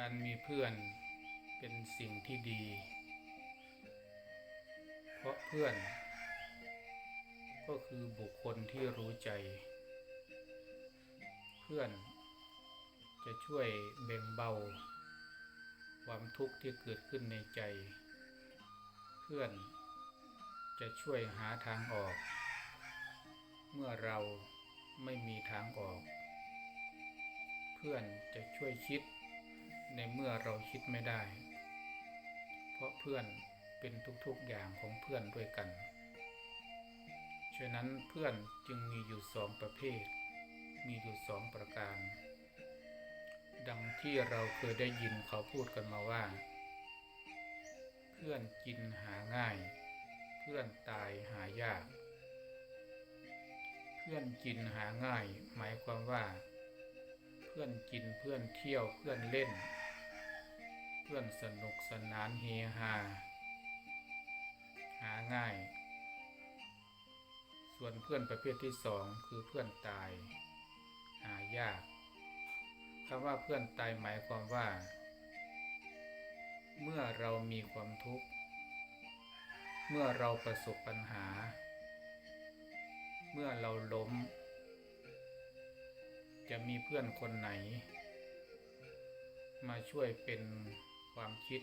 การมีเพื่อนเป็นสิ่งที่ดี เพราะเพื่อน ก็คือบุคคลที่รู้ใจ เพื่อนจะช่วยแบ่งเบา ความทุกข์ที่เกิดขึ้นในใจ เพื่อนจะช่วยหาทางออก เมื่อเราไม่มีทางออก เพื่อนจะช่วยคิด ในเมื่อเราคิดไม่ได้ เพราะเพื่อนเป็นทุกๆอย่างของเพื่อนด้วยกัน ฉะนั้นเพื่อนจึงมีอยู่สองประเภท มีอยู่สองประการ ดังที่เราเคยได้ยินเขาพูดกันมาว่า เพื่อนกินหาง่าย เพื่อนตายหายาก เพื่อนกินหาง่าย หมายความว่าเพื่อนกินเพื่อนเที่ยวเพื่อนเล่น เพื่อนสนุกสนานเฮฮา หาง่าย ส่วนเพื่อนประเภทที่สองคือเพื่อนตาย หายากคำว่าเพื่อนตายหมายความว่า เมื่อเรามีความทุกข์ เมื่อเราประสบปัญหา เมื่อเราล้ม จะมีเพื่อนคนไหน มาช่วยเป็น ความคิด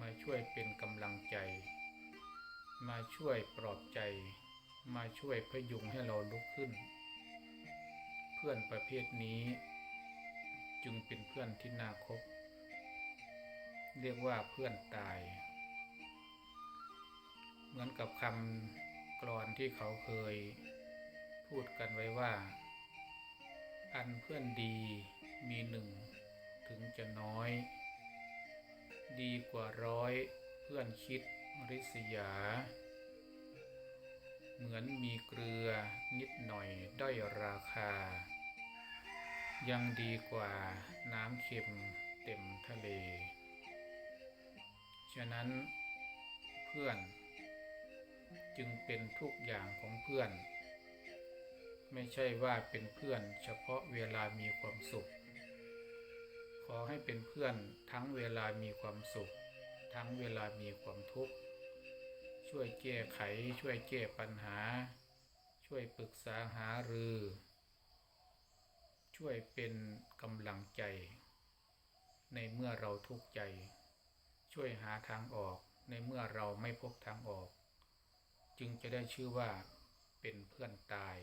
มาช่วยเป็นกำลังใจ มาช่วยปลอบใจ มาช่วยพยุงให้เราลุกขึ้น เพื่อนประเภทนี้ จึงเป็นเพื่อนที่น่าคบ เรียกว่าเพื่อนตาย เหมือนกับคำกรอนที่เขาเคย พูดกันไว้ว่า อันเพื่อนดีมีหนึ่งถึงจะน้อย ดีกว่าร้อยเพื่อนคิดริษยา เหมือนมีเกลือนิดหน่อยด้อยราคา ยังดีกว่าน้ำเค็มเต็มทะเล ฉะนั้นเพื่อนจึงเป็นทุกอย่างของเพื่อน ไม่ใช่ว่าเป็นเพื่อนเฉพาะเวลามีความสุข ขอให้เป็นเพื่อนทั้งเวลามีความสุข ทั้งเวลามีความทุกข์ ช่วยแก้ไข ช่วยแก้ปัญหา ช่วยปรึกษาหารือ ช่วยเป็นกำลังใจ ในเมื่อเราทุกข์ใจ ช่วยหาทางออกในเมื่อเราไม่พบทางออก จึงจะได้ชื่อว่าเป็นเพื่อนตาย